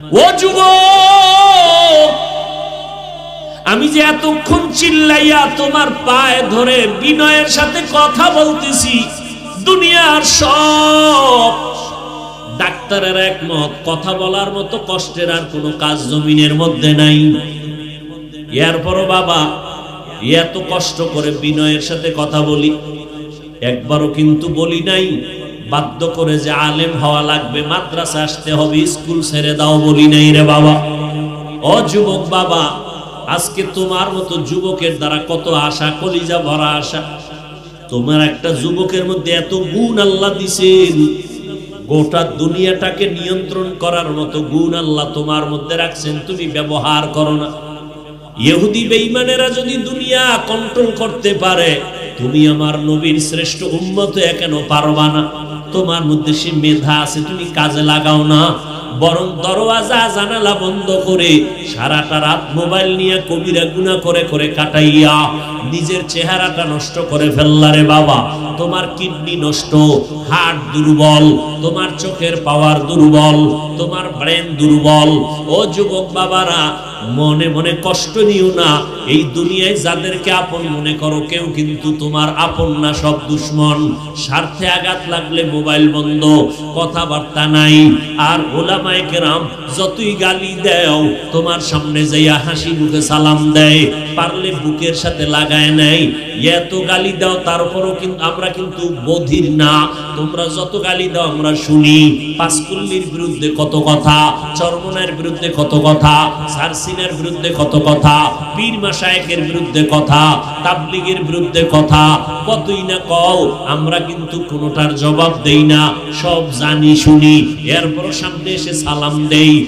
ও যুব আমি যে এতক্ষণ চিল্লাইয়া তোমার পায়ে ধরে বিনয়ের সাথে কথা বলতেছি, দুনিয়ার সব ডাক্তারের একমত, কথা বলার মতো কষ্টের আর কোনো কাজ জমিনের মধ্যে নাই। এরপরও বাবা এত কষ্ট করে বিনয়ের সাথে কথা বলি, একবারও কিন্তু বলি নাই। বাধ্য করে যে আলেম হওয়া লাগবে, মাদ্রাসা আসতে হবে, স্কুল ছেড়ে দাও বলি নাই রে বাবা। ও যুবক বাবা, আজকে তোমার মতো যুবকের দ্বারা কত আশা, কলিজা ভরা আশা। তোমার একটা যুবকের মধ্যে এত গুণ আল্লাহ দিছেন। গোটা দুনিয়াটাকে নিয়ন্ত্রণ করার মতো গুণ আল্লাহ তোমার মধ্যে রাখছেন, তুমি ব্যবহার করো না। ইহুদি বেঈমানেরা যদি দুনিয়া কন্ট্রোল করতে পারে তুমি আমার নবীর শ্রেষ্ঠ উন্মত কেন পারবা না? তোমার মধ্যে সে মেধা আছে, তুমি কাজে লাগাও না। বরং দরওয়াজা, জানালা বন্ধ করে সারাটা রাত মোবাইল নিয়ে কবিরা গুণা করে করে কাটাইয়া নিজের চেহারাটা নষ্ট করে ফেললারে বাবা। তোমার কিডনি নষ্ট হার্ট দুর্বল, তোমার চোখের পাওয়ার দুর্বল, তোমার ব্রেন দুর্বল। ও যুবক বাবারা, মনে মনে কষ্ট নিও না, এই দুনিয়ায় যাদেরকে আপন মনে করো, কেউ কিন্তু তোমার আপন না, সব দুশ্মন। স্বার্থে আঘাত লাগলে মোবাইল বন্ধ, কথাবার্তা নাই। আর ওলামায়ে কেরাম, যতই গালি দেও, তোমার সামনে যাইয়া হাসি মুখে সালাম দেয়। পারলে বুকের সাথে লাগায় নেয় এত গালি দাও, তারপরও কিন্তু আমরা কিন্তু বধির না। তোমরা যত গালি দাও, আমরা শুনি। পাঁচকুল্লির বিরুদ্ধে কত কথা চরমনের বিরুদ্ধে কত কথা, সারসিনের বিরুদ্ধে কত কথা, পীর মাসায়েকের বিরুদ্ধে কথা, তাবলিগের বিরুদ্ধে কথা। কতই না কও, আমরা কিন্তু কোনোটার জবাব দেই না, সব জানি শুনি। এরপর সামনে এসে সালাম দেই।